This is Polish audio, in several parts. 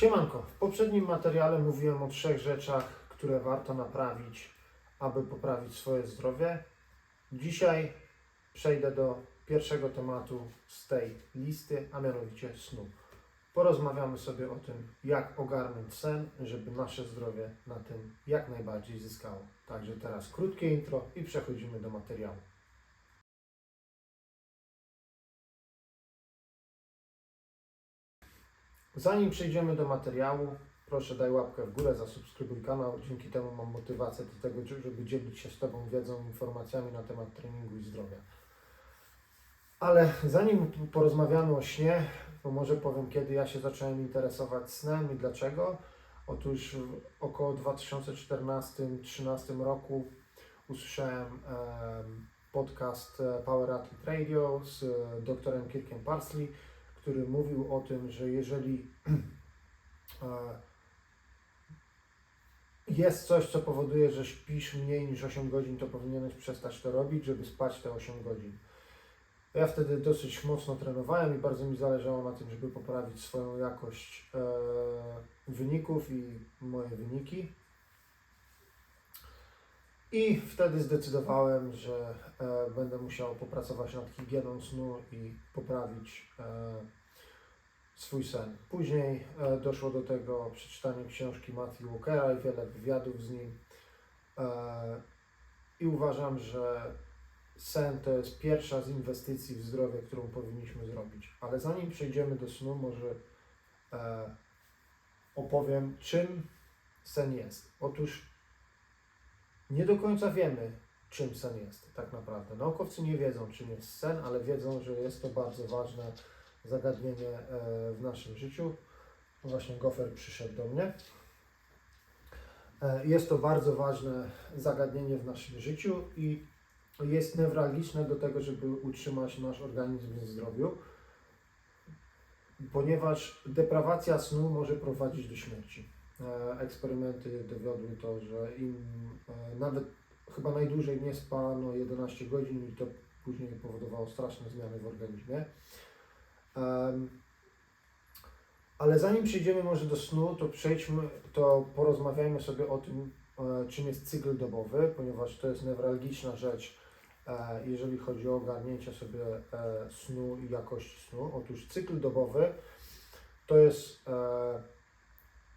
Siemanko, w poprzednim materiale mówiłem o trzech rzeczach, które warto naprawić, aby poprawić swoje zdrowie. Dzisiaj przejdę do pierwszego tematu z tej listy, a mianowicie snu. Porozmawiamy sobie o tym, jak ogarnąć sen, żeby nasze zdrowie na tym jak najbardziej zyskało. Także teraz krótkie intro i przechodzimy do materiału. Zanim przejdziemy do materiału, proszę daj łapkę w górę, zasubskrybuj kanał. Dzięki temu mam motywację do tego, żeby dzielić się z Tobą wiedzą, informacjami na temat treningu i zdrowia. Ale zanim porozmawiamy o śnie, to może powiem, kiedy ja się zacząłem interesować snem i dlaczego. Otóż w około 2014-2013 roku usłyszałem em, podcast e, Power Athlete Radio z e, doktorem Kirkiem Parsley, który mówił o tym, że jeżeli e, jest coś, co powoduje, że śpisz mniej niż 8 godzin, to powinieneś przestać to robić, żeby spać te 8 godzin. Ja wtedy dosyć mocno trenowałem i bardzo mi zależało na tym, żeby poprawić swoją jakość e, wyników i moje wyniki. I wtedy zdecydowałem, że e, będę musiał popracować nad higieną snu i poprawić e, swój sen. Później e, doszło do tego przeczytanie książki Matthew Walkera i wiele wywiadów z nim. E, I uważam, że sen to jest pierwsza z inwestycji w zdrowie, którą powinniśmy zrobić. Ale zanim przejdziemy do snu, może e, opowiem, czym sen jest. Otóż nie do końca wiemy, czym sen jest tak naprawdę. Naukowcy nie wiedzą, czym jest sen, ale wiedzą, że jest to bardzo ważne zagadnienie e, w naszym życiu. Właśnie Gofer przyszedł do mnie. E, Jest to bardzo ważne zagadnienie w naszym życiu i jest newralgiczne do tego, żeby utrzymać nasz organizm w zdrowiu, ponieważ deprawacja snu może prowadzić do śmierci. E, Eksperymenty dowiodły to, że im e, nawet chyba najdłużej nie spano 11 godzin i to później powodowało straszne zmiany w organizmie. Ale zanim przejdziemy może do snu, to przejdźmy, to porozmawiajmy sobie o tym, e, czym jest cykl dobowy, ponieważ to jest newralgiczna rzecz, jeżeli chodzi o ogarnięcie sobie snu i jakości snu. Otóż cykl dobowy to jest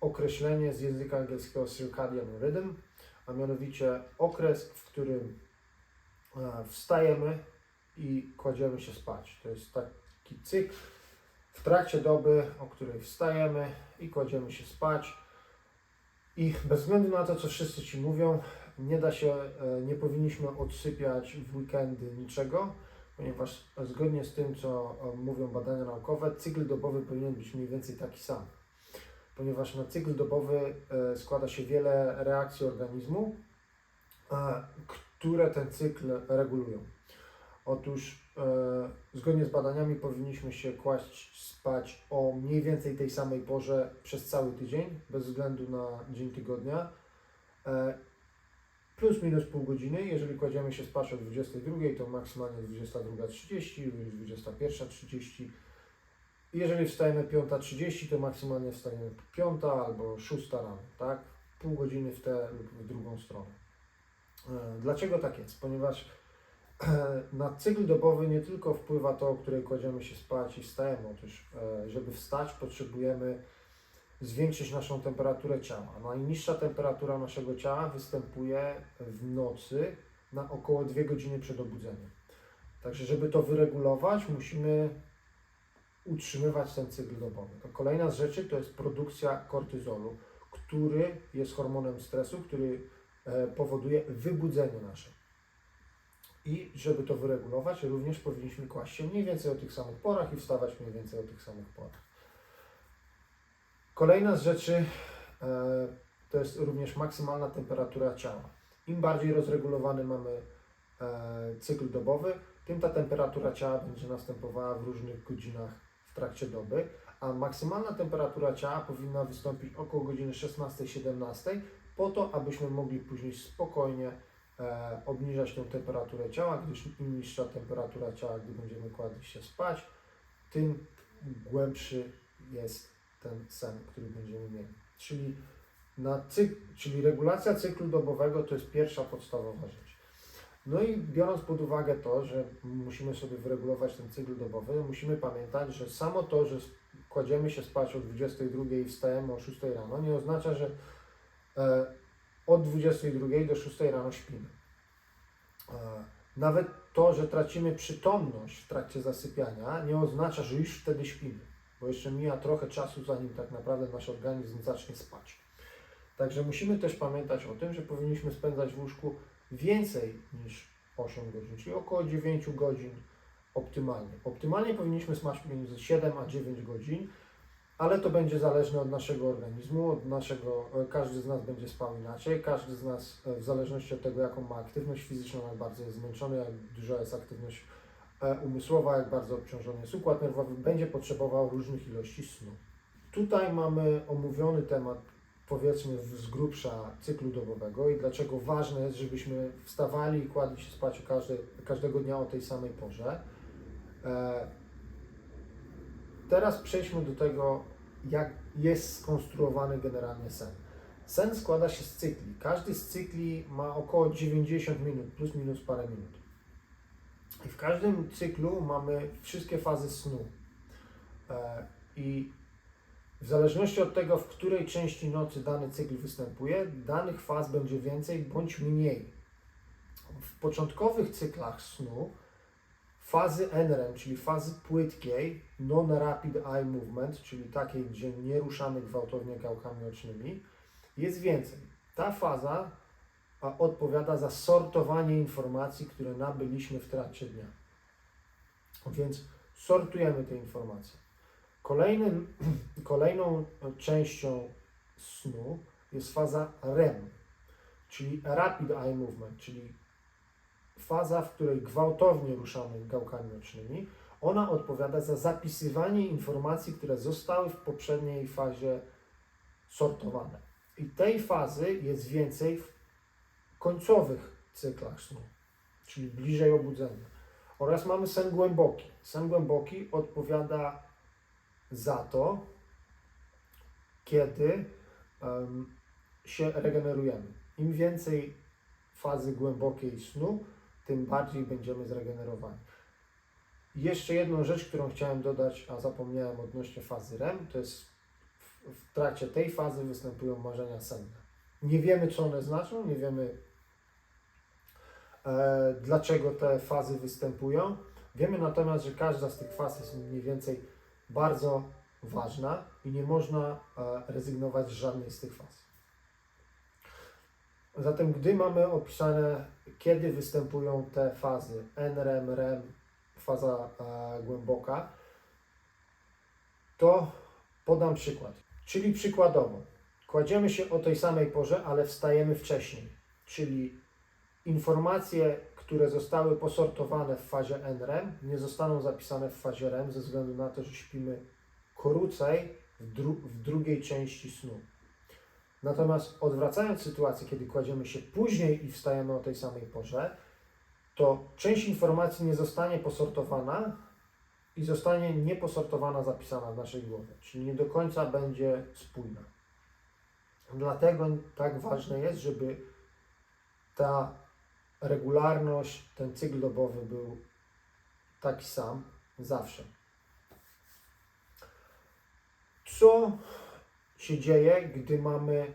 określenie z języka angielskiego circadian rhythm, a mianowicie okres, w którym e, wstajemy i kładziemy się spać. To jest taki cykl w trakcie doby, o której wstajemy i kładziemy się spać. I bez względu na to, co wszyscy Ci mówią, nie da się, e, nie powinniśmy odsypiać w weekendy niczego, ponieważ zgodnie z tym, co e, mówią badania naukowe, cykl dobowy powinien być mniej więcej taki sam. Ponieważ na cykl dobowy e, składa się wiele reakcji organizmu, e, które ten cykl regulują. Otóż e, zgodnie z badaniami powinniśmy się kłaść spać o mniej więcej tej samej porze przez cały tydzień, bez względu na dzień tygodnia. Plus minus pół godziny. Jeżeli kładziemy się spać o 22, to maksymalnie 22.30 lub 21.30. Jeżeli wstajemy 5.30, to maksymalnie wstajemy 5 albo 6 rano, tak? Pół godziny w tę lub w drugą stronę. E, Dlaczego tak jest? Ponieważ na cykl dobowy nie tylko wpływa to, o której kładziemy się spać i wstajemy. Otóż, e, żeby wstać, potrzebujemy zwiększyć naszą temperaturę ciała. Najniższa temperatura naszego ciała występuje w nocy na około 2 godziny przed obudzeniem. Także, żeby to wyregulować, musimy utrzymywać ten cykl dobowy. To kolejna z rzeczy to jest produkcja kortyzolu, który jest hormonem stresu, który e, powoduje wybudzenie nasze. I żeby to wyregulować, również powinniśmy kłaść się mniej więcej o tych samych porach i wstawać mniej więcej o tych samych porach. Kolejna z rzeczy e, to jest również maksymalna temperatura ciała. Im bardziej rozregulowany mamy e, cykl dobowy, tym ta temperatura ciała będzie następowała w różnych godzinach w trakcie doby, a maksymalna temperatura ciała powinna wystąpić około godziny 16-17 po to, abyśmy mogli później spokojnie e, obniżać tę temperaturę ciała, gdyż im niższa temperatura ciała, gdy będziemy kładli się spać, tym głębszy jest ten sen, który będziemy mieli. Czyli, na cyk, czyli regulacja cyklu dobowego to jest pierwsza podstawowa rzecz. No i biorąc pod uwagę to, że musimy sobie wyregulować ten cykl dobowy, musimy pamiętać, że samo to, że kładziemy się spać o 22 i wstajemy o 6 rano, nie oznacza, że e, od 22 do 6 rano śpimy. E, nawet to, że tracimy przytomność w trakcie zasypiania, nie oznacza, że już wtedy śpimy, bo jeszcze mija trochę czasu, zanim tak naprawdę nasz organizm zacznie spać. Także musimy też pamiętać o tym, że powinniśmy spędzać w łóżku więcej niż 8 godzin, czyli około 9 godzin optymalnie. Optymalnie powinniśmy spać między 7 a 9 godzin, ale to będzie zależne od naszego organizmu, od naszego, e, każdy z nas będzie spał inaczej, każdy z nas e, w zależności od tego, jaką ma aktywność fizyczną, jak bardzo jest zmęczony, jak duża jest aktywność e, umysłowa, jak bardzo obciążony jest układ nerwowy, będzie potrzebował różnych ilości snu. Tutaj mamy omówiony temat, powiedzmy z grubsza cyklu dobowego i dlaczego ważne jest, żebyśmy wstawali i kładli się spać każdy, każdego dnia o tej samej porze. E, Teraz przejdźmy do tego, jak jest skonstruowany generalnie sen. Sen składa się z cykli. Każdy z cykli ma około 90 minut, plus minus parę minut. I w każdym cyklu mamy wszystkie fazy snu. E, I w zależności od tego, w której części nocy dany cykl występuje, danych faz będzie więcej bądź mniej. W początkowych cyklach snu fazy NREM, czyli fazy płytkiej, non-rapid eye movement, czyli takiej, gdzie nie ruszamy gwałtownie gałkami ocznymi, jest więcej. Ta faza odpowiada za sortowanie informacji, które nabyliśmy w trakcie dnia. Więc sortujemy te informacje. Kolejnym, kolejną częścią snu jest faza REM, czyli Rapid Eye Movement, czyli faza, w której gwałtownie ruszamy gałkami ocznymi. Ona odpowiada za zapisywanie informacji, które zostały w poprzedniej fazie sortowane. I tej fazy jest więcej w końcowych cyklach snu, czyli bliżej obudzenia. Oraz mamy sen głęboki. Sen głęboki odpowiada za to, kiedy em, się regenerujemy. Im więcej fazy głębokiej snu, tym bardziej będziemy zregenerowani. Jeszcze jedną rzecz, którą chciałem dodać, a zapomniałem odnośnie fazy REM, to jest w, w trakcie tej fazy występują marzenia senne. Nie wiemy, co one znaczą, nie wiemy, e, dlaczego te fazy występują. Wiemy natomiast, że każda z tych faz jest mniej więcej bardzo ważna i nie można e, rezygnować z żadnej z tych faz. Zatem, gdy mamy opisane, kiedy występują te fazy NREM, REM, faza e, głęboka, to podam przykład. Czyli przykładowo, kładziemy się o tej samej porze, ale wstajemy wcześniej. Czyli informacje, które zostały posortowane w fazie NREM, nie zostaną zapisane w fazie REM ze względu na to, że śpimy krócej w, dru- w drugiej części snu. Natomiast odwracając sytuację, kiedy kładziemy się później i wstajemy o tej samej porze, to część informacji nie zostanie posortowana i zostanie nieposortowana, zapisana w naszej głowie, czyli nie do końca będzie spójna. Dlatego tak ważne jest, żeby ta regularność, ten cykl dobowy był taki sam zawsze. Co się dzieje, gdy mamy,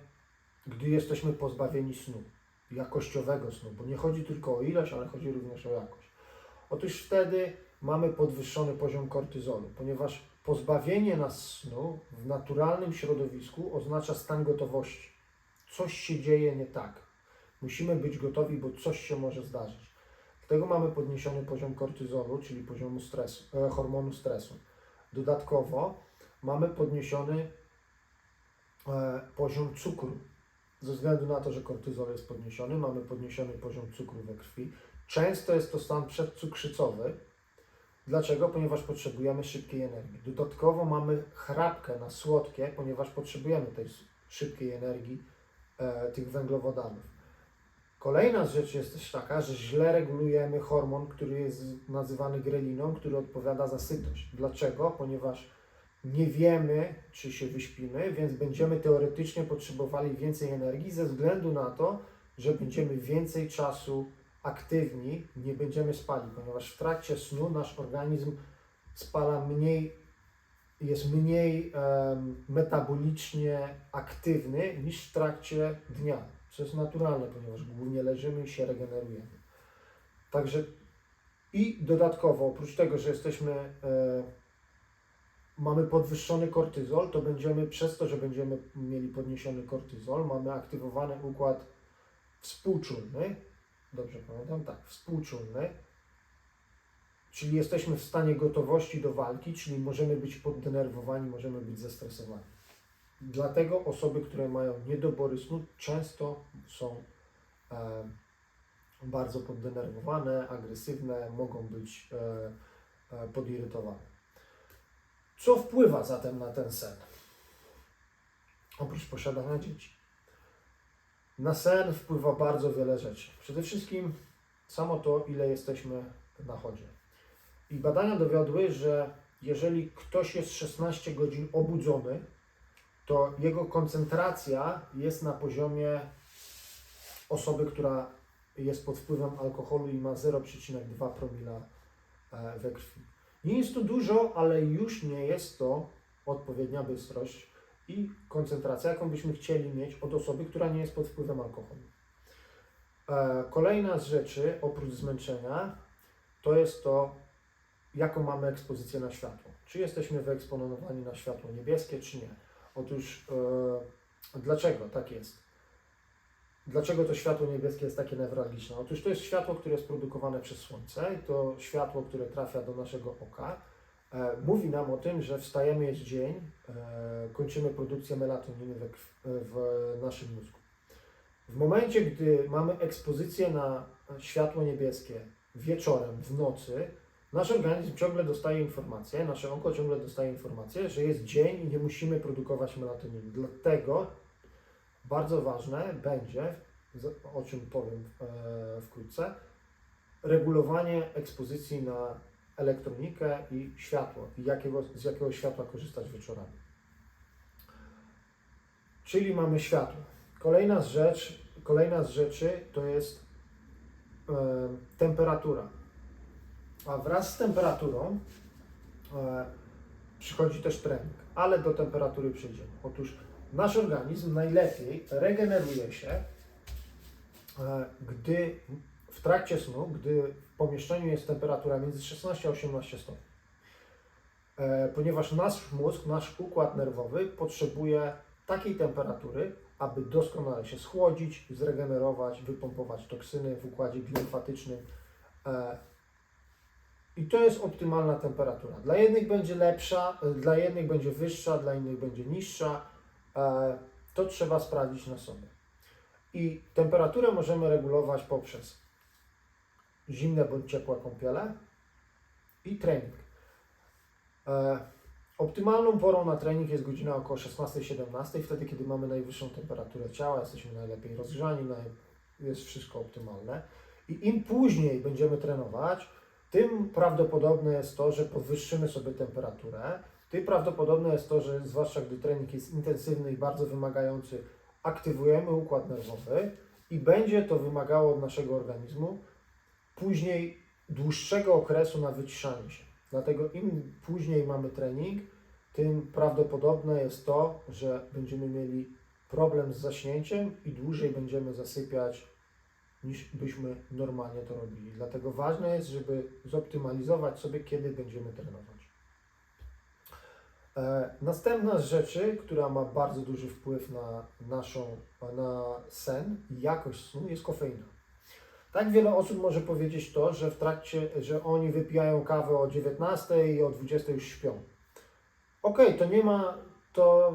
gdy jesteśmy pozbawieni snu, jakościowego snu, bo nie chodzi tylko o ilość, ale chodzi również o jakość. Otóż wtedy mamy podwyższony poziom kortyzolu, ponieważ pozbawienie nas snu w naturalnym środowisku oznacza stan gotowości. Coś się dzieje nie tak. Musimy być gotowi, bo coś się może zdarzyć. Dlatego mamy podniesiony poziom kortyzolu, czyli poziomu stresu, e, hormonu stresu. Dodatkowo mamy podniesiony e, poziom cukru. Ze względu na to, że kortyzol jest podniesiony, mamy podniesiony poziom cukru we krwi. Często jest to stan przedcukrzycowy. Dlaczego? Ponieważ potrzebujemy szybkiej energii. Dodatkowo mamy chrapkę na słodkie, ponieważ potrzebujemy tej szybkiej energii e, tych węglowodanów. Kolejna rzecz jest też taka, że źle regulujemy hormon, który jest nazywany greliną, który odpowiada za sytość. Dlaczego? Ponieważ nie wiemy, czy się wyśpimy, więc będziemy teoretycznie potrzebowali więcej energii ze względu na to, że będziemy więcej czasu aktywni, nie będziemy spali, ponieważ w trakcie snu nasz organizm spala mniej, jest mniej em, metabolicznie aktywny niż w trakcie dnia, co jest naturalne, ponieważ głównie leżymy i się regenerujemy. Także i dodatkowo, oprócz tego, że jesteśmy, e, mamy podwyższony kortyzol, to będziemy, przez to, że będziemy mieli podniesiony kortyzol, mamy aktywowany układ współczulny, dobrze pamiętam, tak, współczulny, czyli jesteśmy w stanie gotowości do walki, czyli możemy być poddenerwowani, możemy być zestresowani. Dlatego osoby, które mają niedobory snu, często są e, bardzo poddenerwowane, agresywne, mogą być e, e, podirytowane. Co wpływa zatem na ten sen? Oprócz posiadania dzieci. Na sen wpływa bardzo wiele rzeczy. Przede wszystkim samo to, ile jesteśmy na chodzie. I badania dowiodły, że jeżeli ktoś jest 16 godzin obudzony, to jego koncentracja jest na poziomie osoby, która jest pod wpływem alkoholu i ma 0,2 promila e, we krwi. Nie jest to dużo, ale już nie jest to odpowiednia bystrość i koncentracja, jaką byśmy chcieli mieć od osoby, która nie jest pod wpływem alkoholu. E, Kolejna z rzeczy, oprócz zmęczenia, to jest to, jaką mamy ekspozycję na światło. Czy jesteśmy wyeksponowani na światło niebieskie, czy nie. Otóż, e, dlaczego tak jest? Dlaczego to światło niebieskie jest takie newralgiczne? Otóż to jest światło, które jest produkowane przez Słońce i to światło, które trafia do naszego oka, e, mówi nam o tym, że wstajemy, jest dzień, e, kończymy produkcję melatoniny we, krw- w naszym mózgu. W momencie, gdy mamy ekspozycję na światło niebieskie wieczorem, w nocy, nasz organizm ciągle dostaje informację, nasze oko ciągle dostaje informację, że jest dzień i nie musimy produkować melatoniny. Dlatego bardzo ważne będzie, o czym powiem e, wkrótce, regulowanie ekspozycji na elektronikę i światło i jakiego, z jakiego światła korzystać wieczorami. Czyli mamy światło. Kolejna z, rzecz, kolejna z rzeczy to jest e, temperatura. A wraz z temperaturą e, przychodzi też trening, ale do temperatury przejdziemy. Otóż nasz organizm najlepiej regeneruje się, e, gdy w trakcie snu, gdy w pomieszczeniu jest temperatura między 16 a 18 stopni. E, Ponieważ nasz mózg, nasz układ nerwowy potrzebuje takiej temperatury, aby doskonale się schłodzić, zregenerować, wypompować toksyny w układzie limfatycznym. E, I to jest optymalna temperatura. Dla jednych będzie lepsza, e, dla jednych będzie wyższa, dla innych będzie niższa. E, To trzeba sprawdzić na sobie. I temperaturę możemy regulować poprzez zimne bądź ciepłe kąpiele i trening. E, Optymalną porą na trening jest godzina około 16-17, wtedy kiedy mamy najwyższą temperaturę ciała, jesteśmy najlepiej rozgrzani, jest wszystko optymalne. I im później będziemy trenować, tym prawdopodobne jest to, że podwyższymy sobie temperaturę, tym prawdopodobne jest to, że zwłaszcza gdy trening jest intensywny i bardzo wymagający, aktywujemy układ nerwowy i będzie to wymagało od naszego organizmu później dłuższego okresu na wyciszanie się. Dlatego im później mamy trening, tym prawdopodobne jest to, że będziemy mieli problem z zaśnięciem i dłużej będziemy zasypiać niż byśmy normalnie to robili. Dlatego ważne jest, żeby zoptymalizować sobie, kiedy będziemy trenować. E, Następna z rzeczy, która ma bardzo duży wpływ na naszą, na sen i jakość snu, jest kofeina. Tak wiele osób może powiedzieć to, że w trakcie, że oni wypijają kawę o 19 i o 20 już śpią. Okej, to nie ma, to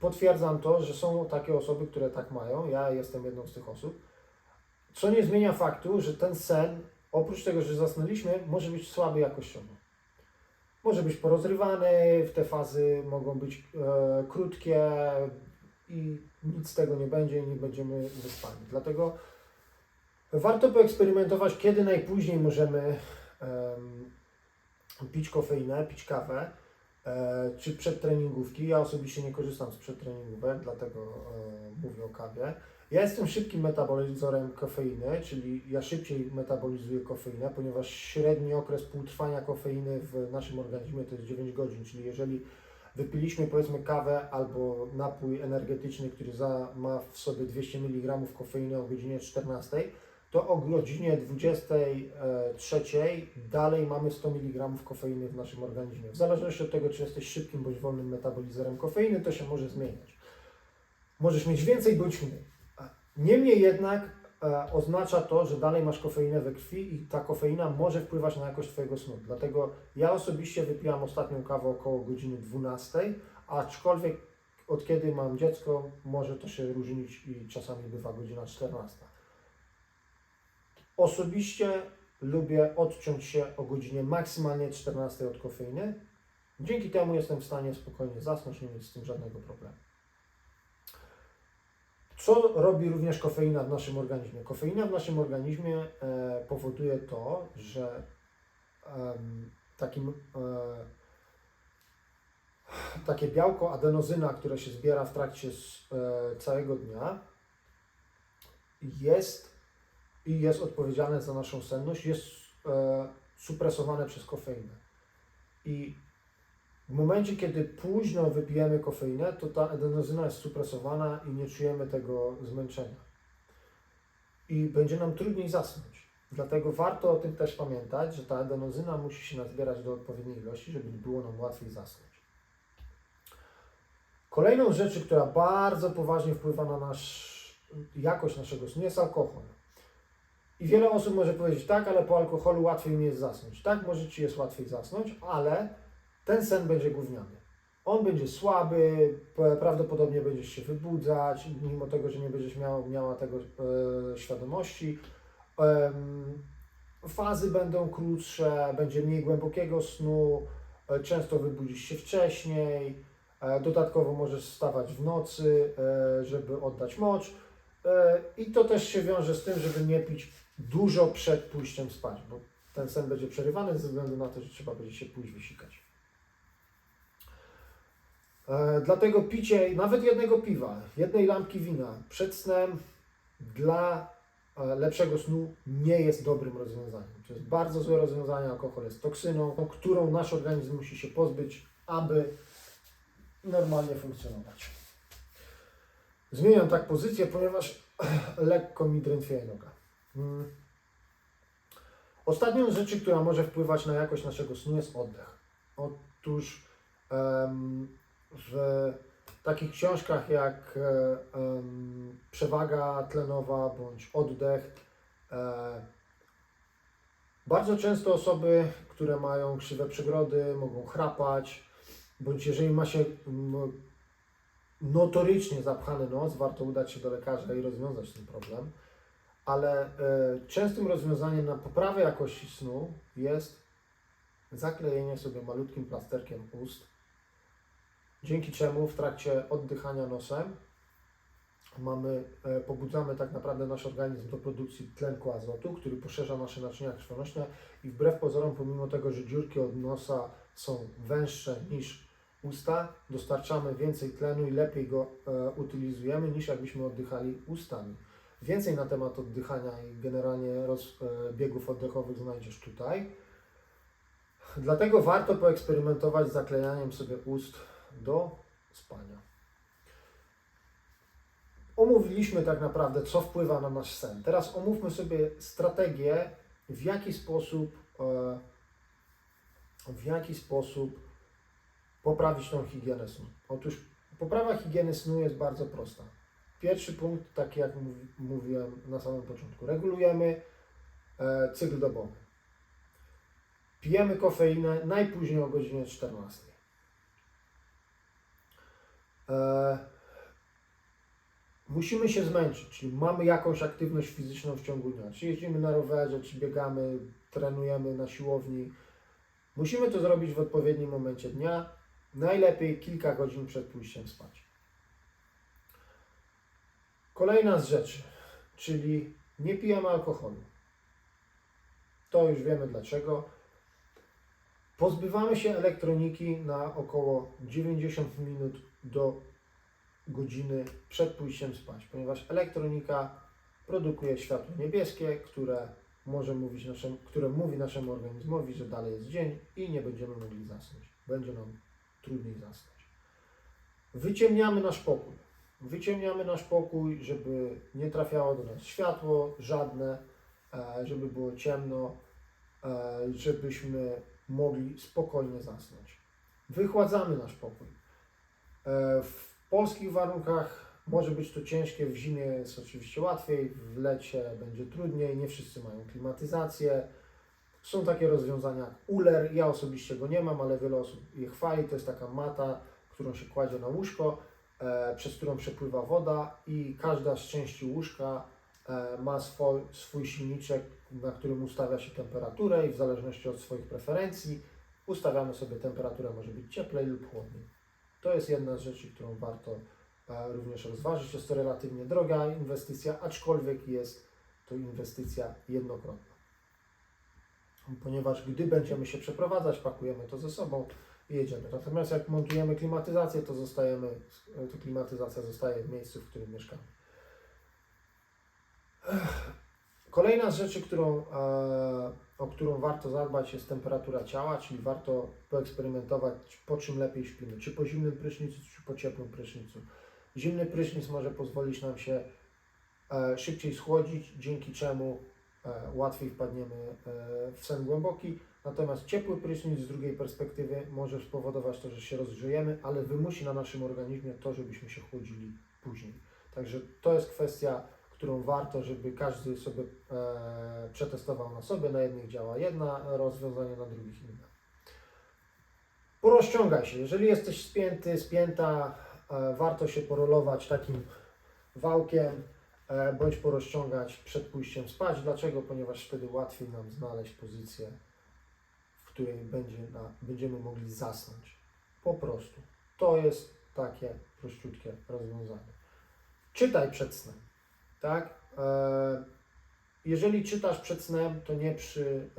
potwierdzam to, że są takie osoby, które tak mają. Ja jestem jedną z tych osób. Co nie zmienia faktu, że ten sen, oprócz tego, że zasnęliśmy, może być słaby jakościowo. Może być porozrywany, w te fazy mogą być e, krótkie i nic z tego nie będzie i nie będziemy wyspani. Dlatego warto poeksperymentować, kiedy najpóźniej możemy em, pić kofeinę, pić kawę. E, czy przedtreningówki. Ja osobiście nie korzystam z przedtreningówek, dlatego e, mówię o kawie. Ja jestem szybkim metabolizorem kofeiny, czyli ja szybciej metabolizuję kofeinę, ponieważ średni okres półtrwania kofeiny w naszym organizmie to jest 9 godzin, czyli jeżeli wypiliśmy powiedzmy kawę albo napój energetyczny, który ma w sobie 200 mg kofeiny o godzinie 14, to o godzinie 23 dalej mamy 100 mg kofeiny w naszym organizmie. W zależności od tego, czy jesteś szybkim bądź wolnym metabolizerem kofeiny, to się może zmieniać. Możesz mieć więcej bądź mniej. Niemniej jednak e, oznacza to, że dalej masz kofeinę we krwi i ta kofeina może wpływać na jakość Twojego snu. Dlatego ja osobiście wypijam ostatnią kawę około godziny 12, aczkolwiek od kiedy mam dziecko, może to się różnić i czasami bywa godzina 14. Osobiście lubię odciąć się o godzinie maksymalnie 14 od kofeiny. Dzięki temu jestem w stanie spokojnie zasnąć, nie mieć z tym żadnego problemu. Co robi również kofeina w naszym organizmie? Kofeina w naszym organizmie e, powoduje to, że em, takim, e, takie białko adenozyna, które się zbiera w trakcie s- e, całego dnia, jest i jest odpowiedzialne za naszą senność, jest e, supresowane przez kofeinę. I w momencie, kiedy późno wypijemy kofeinę, to ta adenozyna jest supresowana i nie czujemy tego zmęczenia. I będzie nam trudniej zasnąć. Dlatego warto o tym też pamiętać, że ta adenozyna musi się nazbierać do odpowiedniej ilości, żeby było nam łatwiej zasnąć. Kolejną rzeczy, która bardzo poważnie wpływa na nasz, jakość naszego snu, jest alkohol. I wiele osób może powiedzieć, tak, ale po alkoholu łatwiej mi jest zasnąć. Tak, może Ci jest łatwiej zasnąć, ale ten sen będzie gówniany. On będzie słaby, prawdopodobnie będziesz się wybudzać, mimo tego, że nie będziesz miał, miała tego e, świadomości. Em, fazy będą krótsze, będzie mniej głębokiego snu, e, często wybudzisz się wcześniej, e, dodatkowo możesz wstawać w nocy, e, żeby oddać mocz. E, I to też się wiąże z tym, żeby nie pić dużo przed pójściem spać, bo ten sen będzie przerywany ze względu na to, że trzeba będzie się pójść wysikać. E, Dlatego picie nawet jednego piwa, jednej lampki wina przed snem dla e, lepszego snu nie jest dobrym rozwiązaniem. To jest bardzo złe rozwiązanie. Alkohol jest toksyną, którą nasz organizm musi się pozbyć, aby normalnie funkcjonować. Zmieniam tak pozycję, ponieważ lekko mi drętwieje noga. Mm. Ostatnią rzeczy, która może wpływać na jakość naszego snu jest oddech. Otóż w takich książkach jak e, Przewaga tlenowa bądź Oddech e, bardzo często osoby, które mają krzywe przegrody, mogą chrapać, bądź jeżeli ma się notorycznie zapchany nos, warto udać się do lekarza i rozwiązać ten problem. Ale e, częstym rozwiązaniem na poprawę jakości snu jest zaklejenie sobie malutkim plasterkiem ust, dzięki czemu w trakcie oddychania nosem mamy, e, pobudzamy tak naprawdę nasz organizm do produkcji tlenku azotu, który poszerza nasze naczynia krwionośne i wbrew pozorom, pomimo tego, że dziurki od nosa są węższe niż usta, dostarczamy więcej tlenu i lepiej go e, utylizujemy niż jakbyśmy oddychali ustami. Więcej na temat oddychania i generalnie roz, e, biegów oddechowych znajdziesz tutaj. Dlatego warto poeksperymentować z zaklejaniem sobie ust do spania. Omówiliśmy tak naprawdę, co wpływa na nasz sen. Teraz omówmy sobie strategię, w jaki sposób, e, w jaki sposób poprawić tą higienę snu. Otóż poprawa higieny snu jest bardzo prosta. Pierwszy punkt, tak jak mówi- mówiłem na samym początku, regulujemy e, cykl dobowy. Pijemy kofeinę najpóźniej o godzinie 14. E, musimy się zmęczyć, czyli mamy jakąś aktywność fizyczną w ciągu dnia. Czy jeździmy na rowerze, czy biegamy, trenujemy na siłowni. Musimy to zrobić w odpowiednim momencie dnia, najlepiej kilka godzin przed pójściem spać. Kolejna z rzeczy, czyli nie pijemy alkoholu. To już wiemy dlaczego. Pozbywamy się elektroniki na około 90 minut do godziny przed pójściem spać, ponieważ elektronika produkuje światło niebieskie, które może mówić naszemu, które mówi naszemu organizmowi, że dalej jest dzień i nie będziemy mogli zasnąć. Będzie nam trudniej zasnąć. Wyciemniamy nasz pokój. Wyciemniamy nasz pokój, żeby nie trafiało do nas światło żadne, e, żeby było ciemno, e, żebyśmy mogli spokojnie zasnąć. Wychładzamy nasz pokój. E, W polskich warunkach może być to ciężkie, w zimie jest oczywiście łatwiej, w lecie będzie trudniej, nie wszyscy mają klimatyzację. Są takie rozwiązania jak Uller, ja osobiście go nie mam, ale wiele osób je chwali. To jest taka mata, którą się kładzie na łóżko, przez którą przepływa woda i każda z części łóżka e, ma swój, swój silniczek, na którym ustawia się temperaturę i w zależności od swoich preferencji ustawiamy sobie temperaturę, może być cieplej lub chłodniej. To jest jedna z rzeczy, którą warto e, również rozważyć. Jest to relatywnie droga inwestycja, aczkolwiek jest to inwestycja jednokrotna. Ponieważ gdy będziemy się przeprowadzać, pakujemy to ze sobą jedziemy. Natomiast jak montujemy klimatyzację, to zostajemy, to klimatyzacja zostaje w miejscu, w którym mieszkamy. Kolejna z rzeczy, którą, e, o którą warto zadbać, jest temperatura ciała, czyli warto poeksperymentować, po czym lepiej śpimy, czy po zimnym prysznicu, czy po ciepłym prysznicu. Zimny prysznic może pozwolić nam się e, szybciej schłodzić, dzięki czemu e, łatwiej wpadniemy w sen głęboki. Natomiast ciepły prysznic z drugiej perspektywy może spowodować to, że się rozgrzejemy, ale wymusi na naszym organizmie to, żebyśmy się chłodzili później. Także to jest kwestia, którą warto, żeby każdy sobie e, przetestował na sobie. Na jednych działa jedna rozwiązanie, na drugich inne. Porozciągaj się. Jeżeli jesteś spięty, spięta, e, warto się porolować takim wałkiem e, bądź porozciągać przed pójściem spać. Dlaczego? Ponieważ wtedy łatwiej nam znaleźć pozycję, w której będzie na, będziemy mogli zasnąć. Po prostu. To jest takie prościutkie rozwiązanie. Czytaj przed snem. Tak? E, jeżeli czytasz przed snem, to nie przy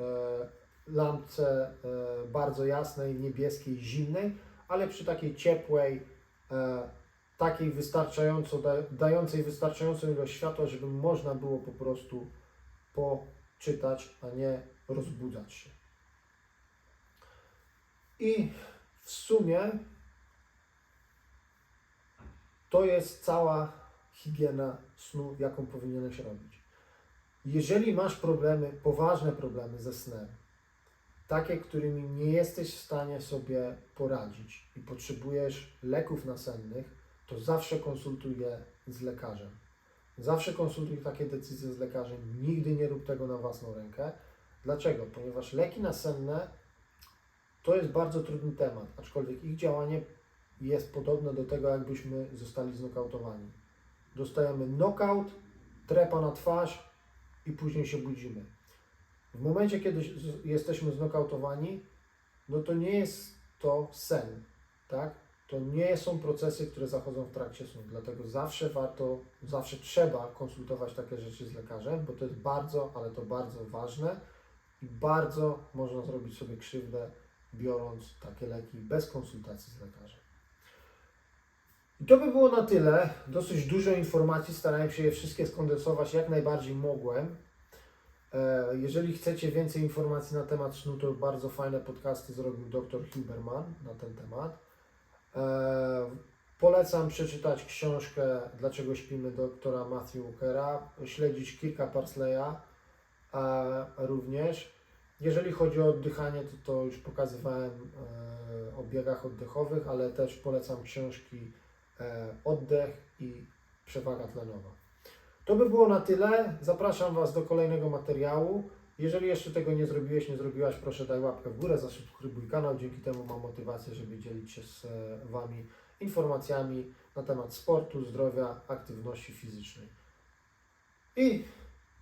e, lampce e, bardzo jasnej, niebieskiej, zimnej, ale przy takiej ciepłej, takiej wystarczająco, da, dającej wystarczającą ilość światła, żeby można było po prostu poczytać, a nie rozbudzać się. I w sumie to jest cała higiena snu, jaką powinieneś robić. Jeżeli masz problemy, poważne problemy ze snem, takie, którymi nie jesteś w stanie sobie poradzić i potrzebujesz leków nasennych, to zawsze konsultuj je z lekarzem. Zawsze konsultuj takie decyzje z lekarzem. Nigdy nie rób tego na własną rękę. Dlaczego? Ponieważ leki nasenne to jest bardzo trudny temat, aczkolwiek ich działanie jest podobne do tego, jakbyśmy zostali znokautowani. Dostajemy knockout, trepa na twarz i później się budzimy. W momencie, kiedy jesteśmy znokautowani, no to nie jest to sen, tak? To nie są procesy, które zachodzą w trakcie snu. Dlatego zawsze warto, zawsze trzeba konsultować takie rzeczy z lekarzem, bo to jest bardzo, ale to bardzo ważne i bardzo można zrobić sobie krzywdę, biorąc takie leki bez konsultacji z lekarzem. I to by było na tyle. Dosyć dużo informacji, starałem się je wszystkie skondensować jak najbardziej mogłem. E, Jeżeli chcecie więcej informacji na temat snu, to bardzo fajne podcasty zrobił dr Huberman na ten temat. E, Polecam przeczytać książkę Dlaczego śpimy doktora Matthew Walkera, śledzić kilka Parsleya a również. Jeżeli chodzi o oddychanie, to, to już pokazywałem e, o biegach oddechowych, ale też polecam książki e, Oddech i Przewaga tlenowa. To by było na tyle. Zapraszam Was do kolejnego materiału. Jeżeli jeszcze tego nie zrobiłeś, nie zrobiłaś, proszę daj łapkę w górę, zasubskrybuj kanał. Dzięki temu mam motywację, żeby dzielić się z e, Wami informacjami na temat sportu, zdrowia, aktywności fizycznej. I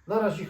na razie.